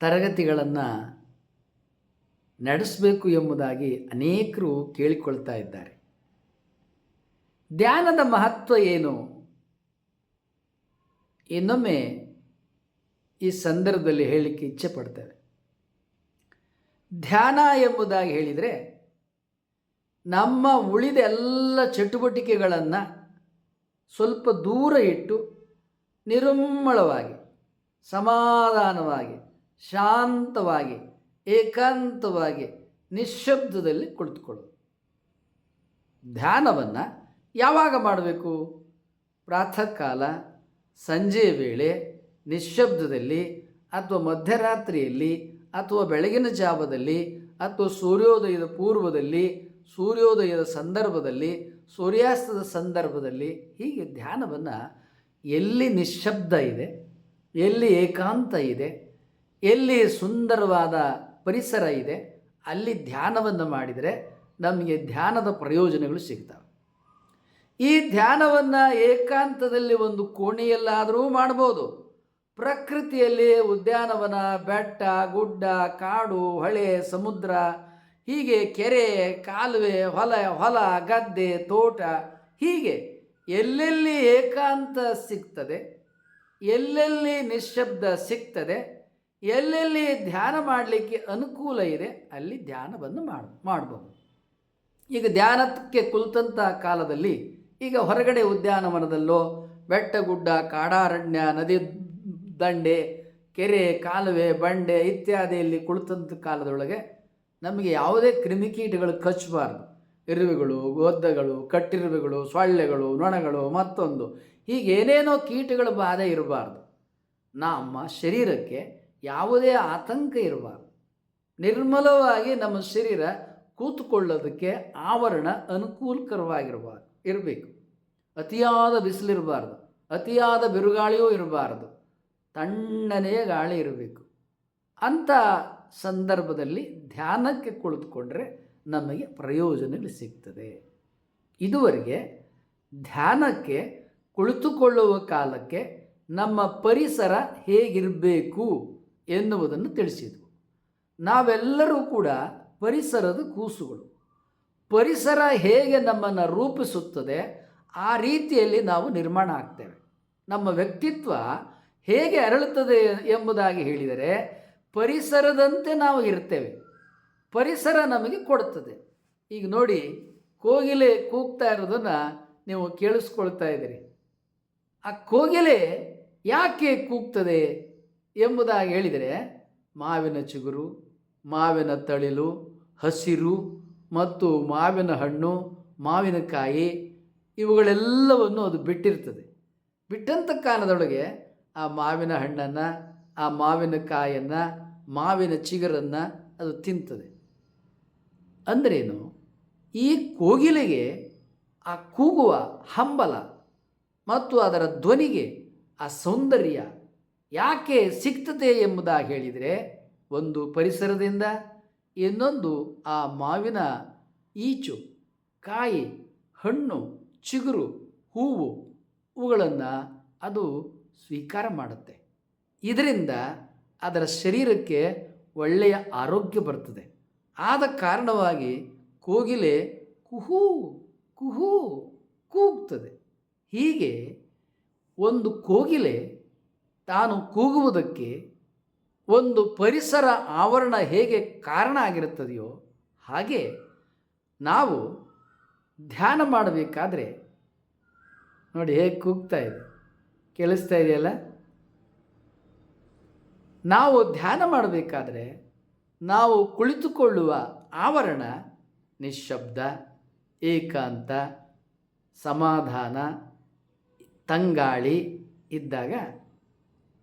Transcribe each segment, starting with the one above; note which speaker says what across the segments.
Speaker 1: ತರಗತಿಗಳನ್ನು ನಡೆಸಬೇಕು ಎಂಬುದಾಗಿ ಅನೇಕರು ಕೇಳಿಕೊಳ್ತಾ ಇದ್ದಾರೆ. ಧ್ಯಾನದ ಮಹತ್ವ ಏನು? ಇನ್ನೊಮ್ಮೆ ಈ ಸಂದರ್ಭದಲ್ಲಿ ಹೇಳಲಿಕ್ಕೆ ಇಚ್ಛೆ ಪಡ್ತೇವೆ. ಧ್ಯಾನ ಎಂಬುದಾಗಿ ಹೇಳಿದರೆ ನಮ್ಮ ಉಳಿದ ಎಲ್ಲ ಚಟುವಟಿಕೆಗಳನ್ನು ಸ್ವಲ್ಪ ದೂರ ಇಟ್ಟು ನಿರ್ಮಳವಾಗಿ ಸಮಾಧಾನವಾಗಿ, ಶಾಂತವಾಗಿ, ಏಕಾಂತವಾಗಿ, ನಿಶ್ಶಬ್ದದಲ್ಲಿ ಕುಳಿತುಕೊಳ್ಳೋದು. ಧ್ಯಾನವನ್ನು ಯಾವಾಗ ಮಾಡಬೇಕು? ಪ್ರಾತಃ ಕಾಲ ಸಂಜೆ ವೇಳೆ, ನಿಶ್ಶಬ್ದದಲ್ಲಿ ಅಥವಾ ಮಧ್ಯರಾತ್ರಿಯಲ್ಲಿ ಅಥವಾ ಬೆಳಗಿನ ಜಾವದಲ್ಲಿ ಅಥವಾ ಸೂರ್ಯೋದಯದ ಪೂರ್ವದಲ್ಲಿ, ಸೂರ್ಯೋದಯದ ಸಂದರ್ಭದಲ್ಲಿ, ಸೂರ್ಯಾಸ್ತದ ಸಂದರ್ಭದಲ್ಲಿ ಹೀಗೆ ಧ್ಯಾನವನ್ನು ಎಲ್ಲಿ ನಿಶ್ಶಬ್ದ ಇದೆ ಎಲ್ಲಿ ಏಕಾಂತ ಇದೆ, ಎಲ್ಲಿ ಸುಂದರವಾದ ಪರಿಸರ ಇದೆ, ಅಲ್ಲಿ ಧ್ಯಾನವನ್ನು ಮಾಡಿದರೆ ನಮಗೆ ಧ್ಯಾನದ ಪ್ರಯೋಜನಗಳು ಸಿಗ್ತವೆ. ಈ ಧ್ಯಾನವನ್ನು ಏಕಾಂತದಲ್ಲಿ ಒಂದು ಕೋಣೆಯಲ್ಲಾದರೂ ಮಾಡ್ಬೋದು. ಪ್ರಕೃತಿಯಲ್ಲಿ ಉದ್ಯಾನವನ, ಬೆಟ್ಟ, ಗುಡ್ಡ, ಕಾಡು, ಹೊಳೆ, ಸಮುದ್ರ, ಹೀಗೆ ಕೆರೆ, ಕಾಲುವೆ, ಹೊಲ ಹೊಲ, ಗದ್ದೆ, ತೋಟ ಹೀಗೆ ಎಲ್ಲೆಲ್ಲಿ ಏಕಾಂತ ಸಿಗ್ತದೆ ಎಲ್ಲೆಲ್ಲಿ ನಿಶ್ಶಬ್ದ ಸಿಗ್ತದೆ, ಎಲ್ಲೆಲ್ಲಿ ಧ್ಯಾನ ಮಾಡಲಿಕ್ಕೆ ಅನುಕೂಲ ಇದೆ, ಅಲ್ಲಿ ಧ್ಯಾನವನ್ನು ಮಾಡಬಹುದು ಈಗ ಧ್ಯಾನಕ್ಕೆ ಕುಳಿತಂಥ ಕಾಲದಲ್ಲಿ ಈಗ ಹೊರಗಡೆ ಉದ್ಯಾನವನದಲ್ಲೋ ಬೆಟ್ಟ ಗುಡ್ಡ ಕಾಡಾರಣ್ಯ, ನದಿ ದಂಡೆ, ಕೆರೆ, ಕಾಲುವೆ, ಬಂಡೆ ಇತ್ಯಾದಿಯಲ್ಲಿ ಕುಳಿತಂಥ ಕಾಲದೊಳಗೆ ನಮಗೆ ಯಾವುದೇ ಕ್ರಿಮಿಕೀಟಗಳು ಕಚ್ಚಬಾರ್ದು. ಇರುವೆಗಳು, ಗೊದ್ದಗಳು, ಕಟ್ಟಿರುವೆಗಳು, ಸೊಳ್ಳೆಗಳು, ನೊಣಗಳು ಮತ್ತೊಂದು. ಹೀಗೆ ಏನೇನೋ ಕೀಟಗಳ ಬಾಧೆ ಇರಬಾರ್ದು. ನಮ್ಮ ಶರೀರಕ್ಕೆ ಯಾವುದೇ ಆತಂಕ ಇರಬಾರ್ದು. ನಿರ್ಮಲವಾಗಿ ನಮ್ಮ ಶರೀರ ಕೂತ್ಕೊಳ್ಳೋದಕ್ಕೆ ಆವರಣ ಅನುಕೂಲಕರವಾಗಿರಬಾರ್ದು ಇರಬೇಕು. ಅತಿಯಾದ ಬಿಸಿಲಿರಬಾರ್ದು ಅತಿಯಾದ ಬಿರುಗಾಳಿಯೂ ಇರಬಾರ್ದು. ತಣ್ಣನೆಯ ಗಾಳಿ ಇರಬೇಕು. ಅಂಥ ಸಂದರ್ಭದಲ್ಲಿ ಧ್ಯಾನಕ್ಕೆ ಕುಳಿತುಕೊಂಡ್ರೆ ನಮಗೆ ಪ್ರಯೋಜನಗಳು ಸಿಗ್ತದೆ. ಇದುವರೆಗೆ ಧ್ಯಾನಕ್ಕೆ ಕುಳಿತುಕೊಳ್ಳುವ ಕಾಲಕ್ಕೆ ನಮ್ಮ ಪರಿಸರ ಹೇಗಿರಬೇಕು ಎನ್ನುವುದನ್ನು ತಿಳಿಸಿದ್ವು. ನಾವೆಲ್ಲರೂ ಕೂಡ ಪರಿಸರದ ಕೂಸುಗಳು. ಪರಿಸರ ಹೇಗೆ ನಮ್ಮನ್ನು ರೂಪಿಸುತ್ತದೆ ಆ ರೀತಿಯಲ್ಲಿ ನಾವು ನಿರ್ಮಾಣ ಆಗ್ತೇವೆ. ನಮ್ಮ ವ್ಯಕ್ತಿತ್ವ ಹೇಗೆ ಅರಳುತ್ತದೆ ಎಂಬುದಾಗಿ ಹೇಳಿದರೆ ಪರಿಸರದಂತೆ ನಾವು ಇರ್ತೇವೆ. ಪರಿಸರ ನಮಗೆ ಕೊಡುತ್ತದೆ ಈಗ ನೋಡಿ, ಕೋಗಿಲೆ ಕೂಗ್ತಾ ಇರೋದನ್ನು ನೀವು ಕೇಳಿಸ್ಕೊಳ್ತಾ ಇದ್ದೀರಿ. ಆ ಕೋಗಿಲೆ ಯಾಕೆ ಕೂಗ್ತದೆ ಎಂಬುದಾಗಿ ಹೇಳಿದರೆ, ಮಾವಿನ ಚಿಗುರು, ಮಾವಿನ ತಳಿಲು, ಹಸಿರು ಮತ್ತು ಮಾವಿನ ಹಣ್ಣು, ಮಾವಿನಕಾಯಿ, ಇವುಗಳೆಲ್ಲವನ್ನು ಅದು ಬಿಟ್ಟಿರ್ತದೆ. ಬಿಟ್ಟಂಥ ಕಾಲದೊಳಗೆ ಆ ಮಾವಿನ ಹಣ್ಣನ್ನು, ಆ ಮಾವಿನಕಾಯನ್ನು ಮಾವಿನ ಚಿಗುರನ್ನು ಅದು ತಿಂತದೆ. ಅಂದ್ರೇನು, ಈ ಕೋಗಿಲೆಗೆ ಆ ಕೂಗುವ ಹಂಬಲ ಮತ್ತು ಅದರ ಧ್ವನಿಗೆ ಆ ಸೌಂದರ್ಯ ಯಾಕೆ ಸಿಗ್ತದೆ ಎಂಬುದಾಗಿ ಹೇಳಿದರೆ, ಒಂದು ಪರಿಸರದಿಂದ ಇನ್ನೊಂದು ಆ ಮಾವಿನ ಈಚು, ಕಾಯಿ, ಹಣ್ಣು, ಚಿಗುರು, ಹೂವು ಇವುಗಳನ್ನು ಅದು ಸ್ವೀಕಾರ ಮಾಡುತ್ತೆ. ಇದರಿಂದ ಅದರ ಶರೀರಕ್ಕೆ ಒಳ್ಳೆಯ ಆರೋಗ್ಯ ಬರ್ತದೆ. ಆದ ಕಾರಣವಾಗಿ ಕೋಗಿಲೆ ಕುಹೂ ಕುಹೂ ಕೂಗ್ತದೆ. ಹೀಗೆ ಒಂದು ಕೋಗಿಲೆ ತಾನು ಕೂಗುವುದಕ್ಕೆ ಒಂದು ಪರಿಸರ ಆವರಣ ಹೇಗೆ ಕಾರಣ ಆಗಿರುತ್ತದೆಯೋ ಹಾಗೆ ನಾವು ಧ್ಯಾನ ಮಾಡಬೇಕಾದ್ರೆ ನೋಡಿ ಹೇಗೆ ಕೂಗ್ತಾ ಇದೆ. ಕೇಳಿಸ್ತಾ ಇದೆಯಲ್ಲ? ನಾವು ಧ್ಯಾನ ಮಾಡಬೇಕಾದ್ರೆ ನಾವು ಕುಳಿತುಕೊಳ್ಳುವ ಆವರಣ ನಿಶ್ಶಬ್ದ, ಏಕಾಂತ, ಸಮಾಧಾನ ತಂಗಾಳಿ ಇದ್ದಾಗ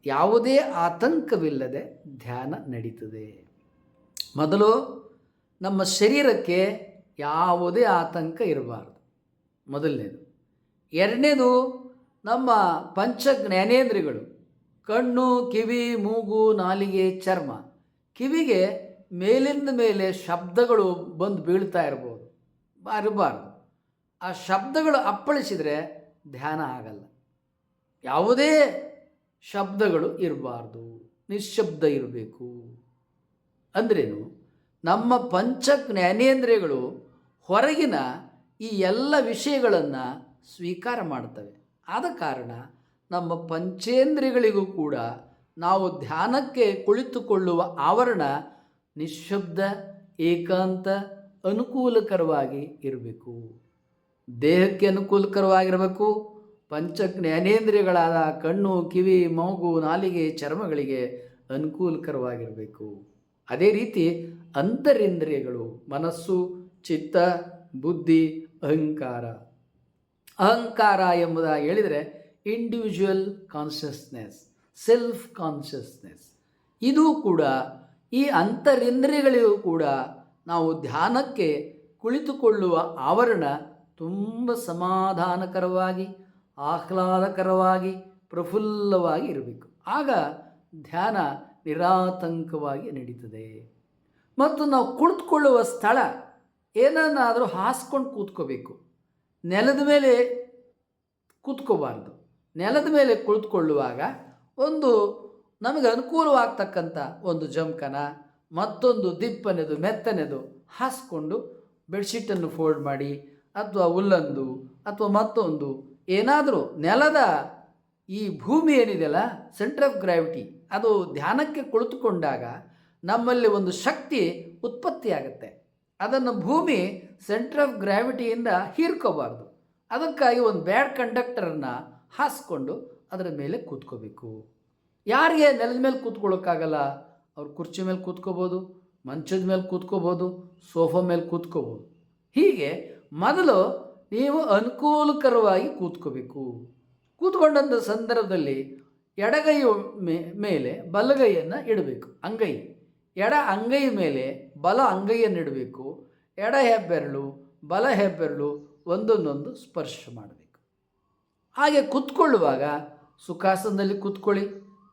Speaker 1: ಯಾವುದೇ ಆತಂಕವಿಲ್ಲದೆ ಧ್ಯಾನ ನಡೀತದೆ. ಮೊದಲು ನಮ್ಮ ಶರೀರಕ್ಕೆ ಯಾವುದೇ ಆತಂಕ ಇರಬಾರ್ದು. ಮೊದಲನೇದು. ಎರಡನೇದು ನಮ್ಮ ಪಂಚ ಜ್ಞಾನೇಂದ್ರಿಗಳು ಕಣ್ಣು, ಕಿವಿ, ಮೂಗು, ನಾಲಿಗೆ, ಚರ್ಮ, ಕಿವಿಗೆ ಮೇಲಿಂದ ಮೇಲೆ ಶಬ್ದಗಳು ಬಂದು ಬೀಳ್ತಾ ಇರ್ಬೋದು. ಇರಬಾರ್ದು. ಆ ಶಬ್ದಗಳು ಅಪ್ಪಳಿಸಿದರೆ ಧ್ಯಾನ ಆಗಲ್ಲ. ಯಾವುದೇ ಶಬ್ದಗಳು ಇರಬಾರ್ದು. ನಿಶ್ಶಬ್ದ ಇರಬೇಕು. ಅಂದ್ರೇನು, ನಮ್ಮ ಪಂಚ ಜ್ಞಾನೇಂದ್ರಿಯಗಳು ಹೊರಗಿನ ಈ ಎಲ್ಲ ವಿಷಯಗಳನ್ನು ಸ್ವೀಕಾರ ಮಾಡ್ತವೆ. ಆದ ಕಾರಣ ನಮ್ಮ ಪಂಚೇಂದ್ರಿಯಗಳಿಗೂ ಕೂಡ ನಾವು ಧ್ಯಾನಕ್ಕೆ ಕುಳಿತುಕೊಳ್ಳುವ ಆವರಣ ನಿಶ್ಶಬ್ದ, ಏಕಾಂತ, ಅನುಕೂಲಕರವಾಗಿ ಇರಬೇಕು. ದೇಹಕ್ಕೆ ಅನುಕೂಲಕರವಾಗಿರಬೇಕು. ಪಂಚ ಜ್ಞಾನೇಂದ್ರಿಯಗಳಾದ ಕಣ್ಣು, ಕಿವಿ, ಮೂಗು, ನಾಲಿಗೆ, ಚರ್ಮಗಳಿಗೆ ಅನುಕೂಲಕರವಾಗಿರಬೇಕು. ಅದೇ ರೀತಿ ಅಂತರೇಂದ್ರಿಯಗಳು, ಮನಸ್ಸು, ಚಿತ್ತ, ಬುದ್ಧಿ, ಅಹಂಕಾರ. ಅಹಂಕಾರ ಎಂಬುದಾಗಿ ಹೇಳಿದರೆ ಇಂಡಿವಿಜುವಲ್ ಕಾನ್ಷಿಯಸ್ನೆಸ್ ಸೆಲ್ಫ್ ಕಾನ್ಷಿಯಸ್ನೆಸ್ ಇದು ಕೂಡ ಈ ಅಂತರೇಂದ್ರಿಯಗಳಿಗೂ ಕೂಡ ನಾವು ಧ್ಯಾನಕ್ಕೆ ಕುಳಿತುಕೊಳ್ಳುವ ಆವರಣ ತುಂಬ ಸಮಾಧಾನಕರವಾಗಿ, ಆಹ್ಲಾದಕರವಾಗಿ, ಪ್ರಫುಲ್ಲವಾಗಿ ಇರಬೇಕು. ಆಗ ಧ್ಯಾನ ನಿರಾತಂಕವಾಗಿ ನಡೀತದೆ. ಮತ್ತು ನಾವು ಕುಳಿತುಕೊಳ್ಳುವ ಸ್ಥಳ ಏನನ್ನಾದರೂ ಹಾಸ್ಕೊಂಡು ಕೂತ್ಕೋಬೇಕು. ನೆಲದ ಮೇಲೆ ಕೂತ್ಕೋಬಾರ್ದು. ನೆಲದ ಮೇಲೆ ಕುಳಿತುಕೊಳ್ಳುವಾಗ ಒಂದು ನಮಗೆ ಅನುಕೂಲವಾಗ್ತಕ್ಕಂಥ ಒಂದು ಜಮ್ಕನ ಮತ್ತೊಂದು ದಿಪ್ಪನೆದು, ಮೆತ್ತನೆದು ಹಾಸ್ಕೊಂಡು ಬೆಡ್ಶೀಟನ್ನು ಫೋಲ್ಡ್ ಮಾಡಿ ಅಥವಾ ಹುಲ್ಲಂದು ಅಥವಾ ಮತ್ತೊಂದು, ಏನಾದರೂ ನೆಲದ ಈ ಭೂಮಿ ಏನಿದೆಯಲ್ಲ ಸೆಂಟರ್ ಆಫ್ ಗ್ರಾವಿಟಿ ಅದು ಧ್ಯಾನಕ್ಕೆ ಕುಳಿತುಕೊಂಡಾಗ ನಮ್ಮಲ್ಲಿ ಒಂದು ಶಕ್ತಿ ಉತ್ಪತ್ತಿಯಾಗುತ್ತೆ. ಅದನ್ನು ಭೂಮಿ ಸೆಂಟರ್ ಆಫ್ ಗ್ರಾವಿಟಿಯಿಂದ ಹೀರ್ಕೋಬಾರ್ದು. ಅದಕ್ಕಾಗಿ ಒಂದು ಬ್ಯಾಡ್ ಕಂಡಕ್ಟರನ್ನು ಹಾಸ್ಕೊಂಡು ಅದರ ಮೇಲೆ ಕೂತ್ಕೋಬೇಕು. ಯಾರಿಗೆ ನೆಲದ ಮೇಲೆ ಕೂತ್ಕೊಳ್ಳೋಕ್ಕಾಗಲ್ಲ? ಅವ್ರು ಕುರ್ಚಿ ಮೇಲೆ ಕೂತ್ಕೋಬೋದು, ಮಂಚದ ಮೇಲೆ ಕೂತ್ಕೋಬೋದು ಸೋಫಾ ಮೇಲೆ ಕೂತ್ಕೋಬೋದು. ಹೀಗೆ ಮೊದಲು ನೀವು ಅನುಕೂಲಕರವಾಗಿ ಕೂತ್ಕೋಬೇಕು. ಕೂತ್ಕೊಂಡಂಥ ಸಂದರ್ಭದಲ್ಲಿ ಎಡಗೈ ಮೇಲೆ ಬಲಗೈಯನ್ನು ಇಡಬೇಕು. ಅಂಗೈ. ಎಡ ಅಂಗೈ ಮೇಲೆ ಬಲ ಅಂಗೈಯನ್ನು ಇಡಬೇಕು. ಎಡ ಹೆಬ್ಬೆರಳು, ಬಲ ಹೆಬ್ಬೆರಳು ಒಂದೊಂದೊಂದು ಸ್ಪರ್ಶ ಮಾಡಬೇಕು. ಹಾಗೆ ಕೂತ್ಕೊಳ್ಳುವಾಗ ಸುಖಾಸನದಲ್ಲಿ ಕೂತ್ಕೊಳ್ಳಿ,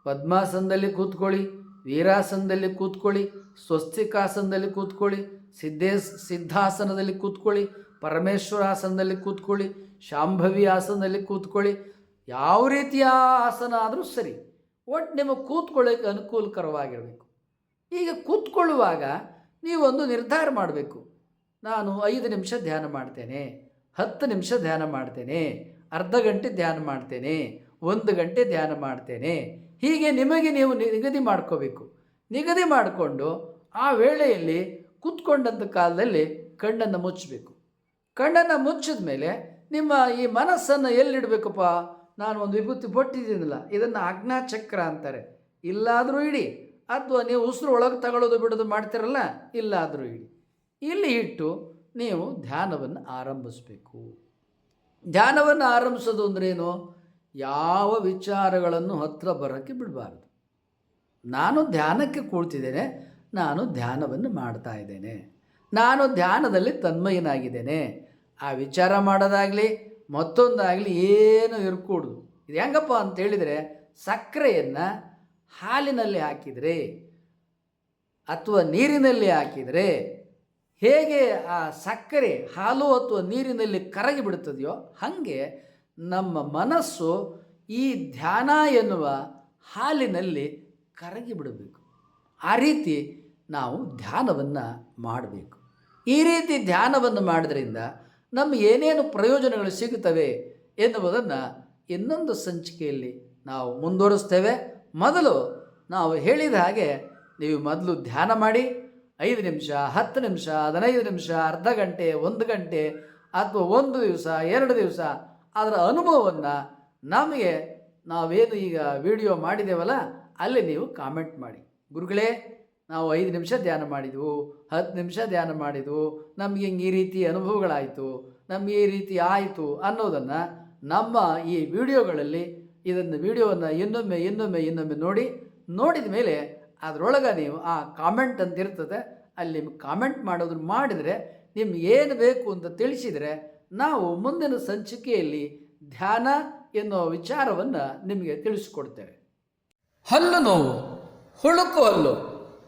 Speaker 1: ಪದ್ಮಾಸನದಲ್ಲಿ ಕೂತ್ಕೊಳ್ಳಿ, ವೀರಾಸನದಲ್ಲಿ ಕೂತ್ಕೊಳ್ಳಿ, ಸ್ವಸ್ತಿಕಾಸನದಲ್ಲಿ ಕೂತ್ಕೊಳ್ಳಿ ಸಿದ್ಧೇ ಸಿದ್ಧಾಸನದಲ್ಲಿ ಕೂತ್ಕೊಳ್ಳಿ, ಪರಮೇಶ್ವರ ಆಸನದಲ್ಲಿ ಕೂತ್ಕೊಳ್ಳಿ, ಶಾಂಭವಿ ಆಸನದಲ್ಲಿ ಕೂತ್ಕೊಳ್ಳಿ, ಯಾವ ರೀತಿಯ ಆಸನ ಆದರೂ ಸರಿ ಒಟ್ಟು ನಿಮಗೆ ಕೂತ್ಕೊಳ್ಳೋಕೆ ಅನುಕೂಲಕರವಾಗಿರಬೇಕು. ಈಗ ಕೂತ್ಕೊಳ್ಳುವಾಗ ನೀವೊಂದು ನಿರ್ಧಾರ ಮಾಡಬೇಕು. ನಾನು ಐದು ನಿಮಿಷ ಧ್ಯಾನ ಮಾಡ್ತೇನೆ, ಹತ್ತು ನಿಮಿಷ ಧ್ಯಾನ ಮಾಡ್ತೇನೆ, ಅರ್ಧ ಗಂಟೆ ಧ್ಯಾನ ಮಾಡ್ತೇನೆ, ಒಂದು ಗಂಟೆ ಧ್ಯಾನ ಮಾಡ್ತೇನೆ, ಹೀಗೆ ನಿಮಗೆ ನೀವು ನಿಗದಿ ಮಾಡ್ಕೋಬೇಕು. ನಿಗದಿ ಮಾಡಿಕೊಂಡು ಆ ವೇಳೆಯಲ್ಲಿ ಕೂತ್ಕೊಂಡಂಥ ಕಾಲದಲ್ಲಿ ಕಣ್ಣನ್ನು ಮುಚ್ಚಬೇಕು ಕಣ್ಣನ್ನು ಮುಚ್ಚಿದ ಮೇಲೆ ನಿಮ್ಮ ಈ ಮನಸ್ಸನ್ನು ಎಲ್ಲಿಡಬೇಕಪ್ಪ? ನಾನು ಒಂದು ವಿಭೂತಿ ಬೊಟ್ಟಿದ್ದೀನಲ್ಲ, ಇದನ್ನು ಅಜ್ಞಾಚಕ್ರ ಅಂತಾರೆ. ಇಲ್ಲಾದರೂ ಇಡಿ. ಅಥವಾ ನೀವು ಉಸಿರು ಒಳಗೆ ತಗೊಳ್ಳೋದು ಬಿಡೋದು ಮಾಡ್ತಿರಲ್ಲ, ಇಲ್ಲಾದರೂ ಇಡಿ. ಇಲ್ಲಿ ಇಟ್ಟು ನೀವು ಧ್ಯಾನವನ್ನು ಆರಂಭಿಸಬೇಕು. ಧ್ಯಾನವನ್ನು ಆರಂಭಿಸೋದು ಅಂದ್ರೇನು ಯಾವ ವಿಚಾರಗಳನ್ನು ಹತ್ತಿರ ಬರೋಕ್ಕೆ ಬಿಡಬಾರ್ದು. ನಾನು ಧ್ಯಾನಕ್ಕೆ ಕೂಳ್ತಿದ್ದೇನೆ ನಾನು ಧ್ಯಾನವನ್ನು ಮಾಡ್ತಾ ಇದ್ದೇನೆ. ನಾನು ಧ್ಯಾನದಲ್ಲಿ ತನ್ಮಯನಾಗಿದ್ದೇನೆ. ಆ ವಿಚಾರ ಮಾಡೋದಾಗಲಿ, ಮತ್ತೊಂದಾಗಲಿ ಏನು ಇರ್ಕೂಡ್ದು. ಇದು ಹೆಂಗಪ್ಪ ಅಂತ ಹೇಳಿದರೆ ಸಕ್ಕರೆಯನ್ನು ಹಾಲಿನಲ್ಲಿ ಹಾಕಿದರೆ ಅಥವಾ ನೀರಿನಲ್ಲಿ ಹಾಕಿದರೆ ಹೇಗೆ ಆ ಸಕ್ಕರೆ ಹಾಲು ಅಥವಾ ನೀರಿನಲ್ಲಿ ಕರಗಿ ಬಿಡುತ್ತದೆಯೋ ಹಾಗೆ ನಮ್ಮ ಮನಸ್ಸು ಈ ಧ್ಯಾನ ಎನ್ನುವ ಹಾಲಿನಲ್ಲಿ ಕರಗಿ ಬಿಡಬೇಕು. ಆ ರೀತಿ ನಾವು ಧ್ಯಾನವನ್ನು ಮಾಡಬೇಕು. ಈ ರೀತಿ ಧ್ಯಾನವನ್ನು ಮಾಡೋದ್ರಿಂದ ನಮಗೆ ಏನೇನು ಪ್ರಯೋಜನಗಳು ಸಿಗುತ್ತವೆ ಎನ್ನುವುದನ್ನು ಇನ್ನೊಂದು ಸಂಚಿಕೆಯಲ್ಲಿ ನಾವು ಮುಂದುವರಿಸ್ತೇವೆ. ಮೊದಲು ನಾವು ಹೇಳಿದ ಹಾಗೆ ನೀವು ಮೊದಲು ಧ್ಯಾನ ಮಾಡಿ, ಐದು ನಿಮಿಷ, ಹತ್ತು ನಿಮಿಷ, ಹದಿನೈದು ನಿಮಿಷ, ಅರ್ಧ ಗಂಟೆ, ಒಂದು ಗಂಟೆ ಅಥವಾ ಒಂದು ದಿವಸ, ಎರಡು ದಿವಸ ಅದರ ಅನುಭವವನ್ನು ನಮಗೆ ನಾವೇನು ಈಗ ವಿಡಿಯೋ ಮಾಡಿದ್ದೇವಲ್ಲ ಅಲ್ಲಿ ನೀವು ಕಾಮೆಂಟ್ ಮಾಡಿ. ಗುರುಗಳೇ ನಾವು ಐದು ನಿಮಿಷ ಧ್ಯಾನ ಮಾಡಿದ್ವು, ಹತ್ತು ನಿಮಿಷ ಧ್ಯಾನ ಮಾಡಿದ್ವು, ನಮಗೆ ಹಿಂಗೆ ಈ ರೀತಿ ಅನುಭವಗಳಾಯಿತು, ನಮಗೆ ಈ ರೀತಿ ಆಯಿತು ಅನ್ನೋದನ್ನು ನಮ್ಮ ಈ ವಿಡಿಯೋಗಳಲ್ಲಿ ಇದನ್ನು ವಿಡಿಯೋವನ್ನು ಇನ್ನೊಮ್ಮೆ ಇನ್ನೊಮ್ಮೆ ಇನ್ನೊಮ್ಮೆ ನೋಡಿ, ನೋಡಿದ ಮೇಲೆ ಅದರೊಳಗೆ ನೀವು ಆ ಕಾಮೆಂಟ್ ಅಂತ ಇರ್ತದೆ, ಅಲ್ಲಿ ಕಾಮೆಂಟ್ ಮಾಡೋದನ್ನು ಮಾಡಿದರೆ ನಿಮ್ಗೆ ಏನು ಬೇಕು ಅಂತ ತಿಳಿಸಿದರೆ ನಾವು ಮುಂದಿನ ಸಂಚಿಕೆಯಲ್ಲಿ ಧ್ಯಾನ ಎನ್ನುವ ವಿಚಾರವನ್ನು ನಿಮಗೆ ತಿಳಿಸಿಕೊಡ್ತೇವೆ. ಹಲ್ಲು ನೋವು, ಹುಳುಕು ಹಲ್ಲು.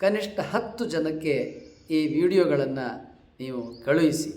Speaker 1: ಕನಿಷ್ಠ ಹತ್ತು ಜನಕ್ಕೆ ಈ ವಿಡಿಯೋಗಳನ್ನು ನೀವು ಕಳುಹಿಸಿ.